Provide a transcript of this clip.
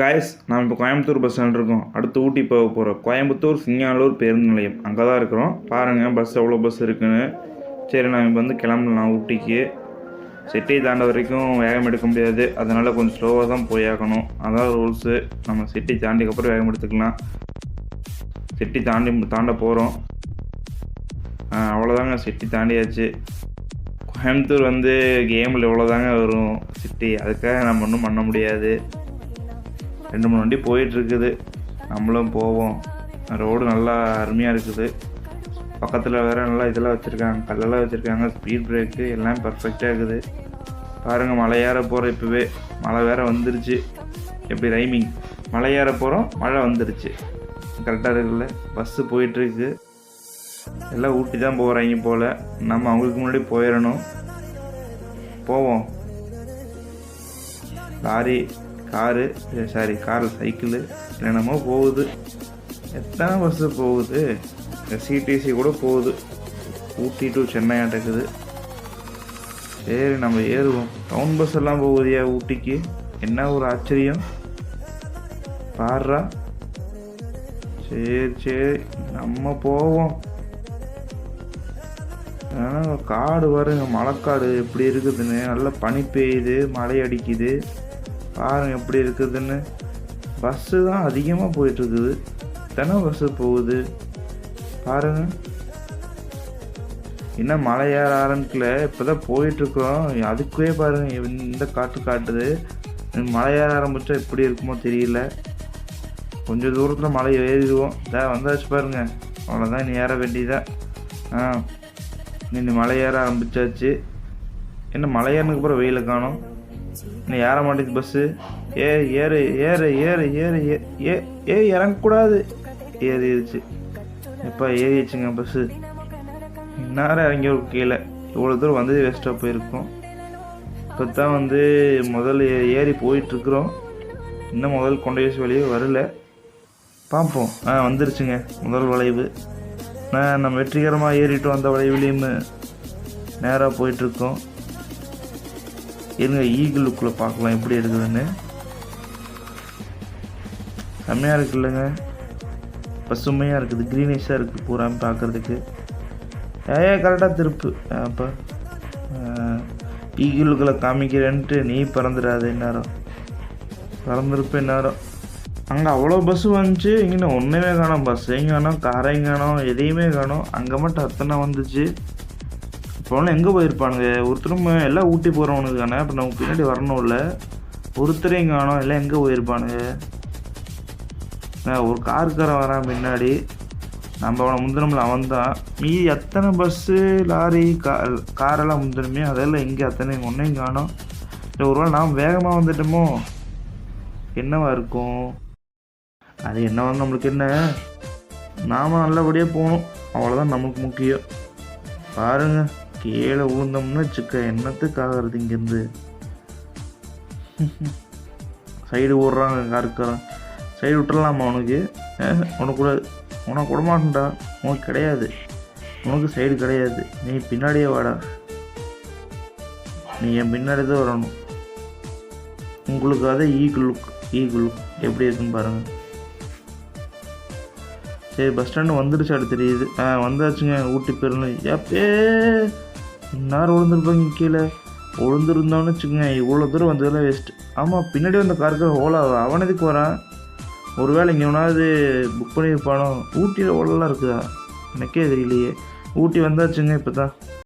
Guys நாம் இப்போ Coimbatore bus stand இருக்கோம். அடுத்து ஊட்டி போக போகிறோம் கோயம்புத்தூர் சிங்காலூர் பேருந்து நிலையம். அங்கே தான் இருக்கிறோம். பாருங்கள் பஸ் எவ்வளோ பஸ் இருக்குன்னு. சரி நான் இப்போ வந்து கிளம்பலாம் ஊட்டிக்கு. சிட்டியை தாண்ட வரைக்கும் வேகம் எடுக்க முடியாது. அதனால் கொஞ்சம் ஸ்லோவாக தான் போயாகணும் அதான் ரூல்ஸு நம்ம சிட்டி தாண்டிக்கப்புறம் வேகம் எடுத்துக்கலாம். சிட்டி தாண்டி தாண்ட போகிறோம் அவ்வளோதாங்க சிட்டி தாண்டியாச்சு. கோயம்புத்தூர் வந்து கேமில் எவ்வளோதாங்க வரும். சிட்டி அதுக்காக நம்ம ஒன்றும் பண்ண முடியாது. ரெண்டு மூணு வண்டி போயிட்டுருக்குது. நம்மளும் போவோம். ரோடு நல்லா அருமையாக இருக்குது. பக்கத்தில் வேறு நல்லா இதெல்லாம் வச்சுருக்காங்க கல்லெல்லாம் வச்சுருக்காங்க ஸ்பீட் பிரேக்கு எல்லாம் பர்ஃபெக்டாக இருக்குது. பாருங்கள் மலை ஏற போகிற இப்போவே. மழை வேறு வந்துருச்சு. எப்படி ரைமிங் மலை ஏற போகிறோம் மழை வந்துருச்சு. கரெக்டாக இருக்குல்ல பஸ்ஸு போயிட்டுருக்கு. எல்லாம் ஊட்டி தான் போகிறாங்க போல். நம்ம அவங்களுக்கு முன்னாடி போயிடணும். போவோம். Lorry car sorry car cycle என்னென்னமோ போகுது. எத்தனை பஸ்ஸு போகுது? சிடிசி கூட போகுது. ஊட்டி டு சென்னை ஆட்டக்குது சரி நம்ம ஏறுவோம். டவுன் பஸ் எல்லாம் போகுதியா ஊட்டிக்கு? என்ன ஒரு ஆச்சரியம். பாடுறா சரி சரி நம்ம போவோம். ஆனால் காடு பாருங்க மழைக்காடு எப்படி இருக்குதுன்னு. நல்லா பனி பெய்யுது மழை அடிக்குது. பாருங்க எப்படி இருக்குதுன்னு? பஸ்ஸு தான் அதிகமாக போயிட்டுருக்குது. தினம் பஸ்ஸு போகுது? பாருங்க. இன்னும் மலை ஏற ஆரம்பிக்கல? இப்போ தான் போயிட்டுருக்கோம். அதுக்கே பாருங்க இந்த காட்டு காட்டுது. மலை ஏற ஆரம்பித்தா எப்படி இருக்குமோ தெரியல. கொஞ்சம் தூரத்தில் மலை ஏறிடுவோம். இதா வந்தாச்சு பாருங்கள் அவ்வளோதான் நீ ஏற வேண்டியதான் ஆ நீ மலை ஏற ஆரம்பித்தாச்சு என்ன மலை ஏறினதுக்கு அப்புறம் வெயில காணும். இன்னும் ஏற மாட்டேங்குது பஸ்ஸு ஏ ஏறு ஏறு ஏறு ஏறு ஏ ஏ ஏ இறங்கக்கூடாது. ஏறிடுச்சு. எப்போ ஏறிடுச்சுங்க பஸ்ஸு இந்நேரம் இறங்கி ஒரு கீழே. இவ்வளோ தூரம் வந்தது வேஸ்ட்டாக போயிருக்கோம். இப்போ தான் வந்து முதல்ல ஏறி போயிட்டுருக்குறோம். இன்னும் முதல் கொண்ட வயசு வழியே வரல. பார்ப்போம் ஆ வந்துருச்சுங்க முதல் வளைவு. நான் நம்ம வெற்றிகரமாக ஏறிட்டோம் அந்த வளைவுலேயும் நேராக போயிட்டுருக்கோம். இருங்க ஈகிள் லுக்கில் பார்க்கலாம் எப்படி இருக்குதுன்னு. செம்மையாக இருக்குல்லங்க பசுமையாக இருக்குது க்ரீனிஷாக இருக்குது பூரா பார்க்குறதுக்கு. ஏ கரெக்டாக திருப்பு. அப்போ. ஈகிளுக்களை காமிக்கிறேன்ட்டு நீ பறந்துடாது இந்நேரம். பறந்துருப்ப இந்நேரம். அங்கே அவ்வளோ பஸ்ஸு வந்துச்சு இங்கே ஒன்றுமே காணோம் பஸ்ஸையும் காணோம் காரையும் காணோம் எதையுமே காணோம். அங்கே மட்டும் அத்தனை வந்துச்சு. இப்போலாம் எங்கே போயிருப்பானுங்க? ஒருத்தரும் எல்லாம் ஊட்டி போகிறவனுக்கு தானே அப்புறம் நமக்கு பின்னாடி வரணும்ல. ஒருத்தரையும் காணோம். எல்லாம் எங்கே போயிருப்பானுங்க? ஒரு காருக்காரன் வரான் பின்னாடி. நம்ம அவனை முந்தினமில் அவன் தான் மீதி எத்தனை பஸ்ஸு லாரி கா காரெல்லாம் முந்தினமே அதெல்லாம் எங்கே அத்தனை ஒன்றையும் காணோம். இல்லை ஒரு வேளை நாம் வேகமாக வந்துட்டோமோ? என்னவா இருக்கும்? அது என்ன நம்மளுக்கு என்ன? நாம் நல்லபடியாக போகணும். அவ்வளோதான் நமக்கு முக்கியம். பாருங்கள் கீழே விழுந்தோம்னு வச்சுக்க என்னத்துக்கு ஆகிறது இங்கேருந்து? சைடு ஓடுறாங்க காருக்காரன். சைடு விட்டுறலாமா உனக்கு? உனக்கு கூட உனக்கு விட மாட்டேன்டா. உனக்கு கிடையாது. உனக்கு சைடு கிடையாது. நீ பின்னாடியே வாடா. நீ என் பின்னாடி தான் வரணும். உங்களுக்கு ஈகுள் லுக் ஈக்கு லுக் எப்படி இருக்குன்னு பாருங்கள் சரி பஸ் ஸ்டாண்டு வந்துடுச்சு தெரியுது ஆ வந்தாச்சுங்க ஊட்டி பேருந்து எப்பே இந்நேரம் விழுந்துருப்பாங்க கீழே? விழுந்துருந்தோன்னு வச்சுக்கோங்க இவ்வளோ தூரம் வந்ததெல்லாம் வேஸ்ட்டு ஆமாம் பின்னாடி வந்த காருக்கு ஓலா அவன் எதுக்கு வரான்? ஒருவேளை இங்கே ஒன்றாவது புக் பண்ணியிருப்பானோ? ஊட்டியில் ஓலெல்லாம் இருக்குதா? எனக்கே தெரியலையே. ஊட்டி வந்தாச்சுங்க இப்போ தான்